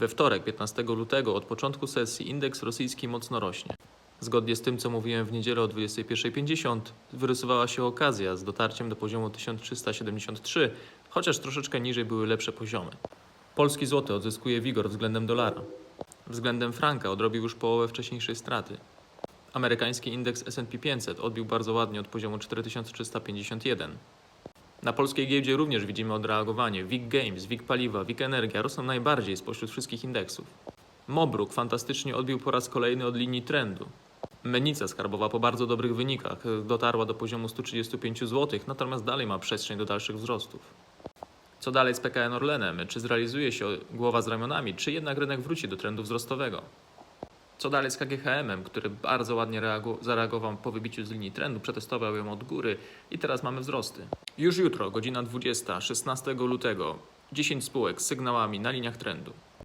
We wtorek, 15 lutego, od początku sesji indeks rosyjski mocno rośnie. Zgodnie z tym, co mówiłem w niedzielę o 21.50, wyrysowała się okazja z dotarciem do poziomu 1373, chociaż troszeczkę niżej były lepsze poziomy. Polski złoty odzyskuje wigor względem dolara. Względem franka odrobił już połowę wcześniejszej straty. Amerykański indeks S&P 500 odbił bardzo ładnie od poziomu 4351. Na polskiej giełdzie również widzimy odreagowanie. WIG Games, WIG Paliwa, WIG Energia rosną najbardziej spośród wszystkich indeksów. Mobruk fantastycznie odbił po raz kolejny od linii trendu. Menica skarbowa po bardzo dobrych wynikach dotarła do poziomu 135 zł, natomiast dalej ma przestrzeń do dalszych wzrostów. Co dalej z PKN Orlenem? Czy zrealizuje się głowa z ramionami, czy jednak rynek wróci do trendu wzrostowego? Co dalej z KGHM-em, który bardzo ładnie zareagował po wybiciu z linii trendu, przetestował ją od góry i teraz mamy wzrosty. Już jutro, godzina 20, 16 lutego, 10 spółek z sygnałami na liniach trendu.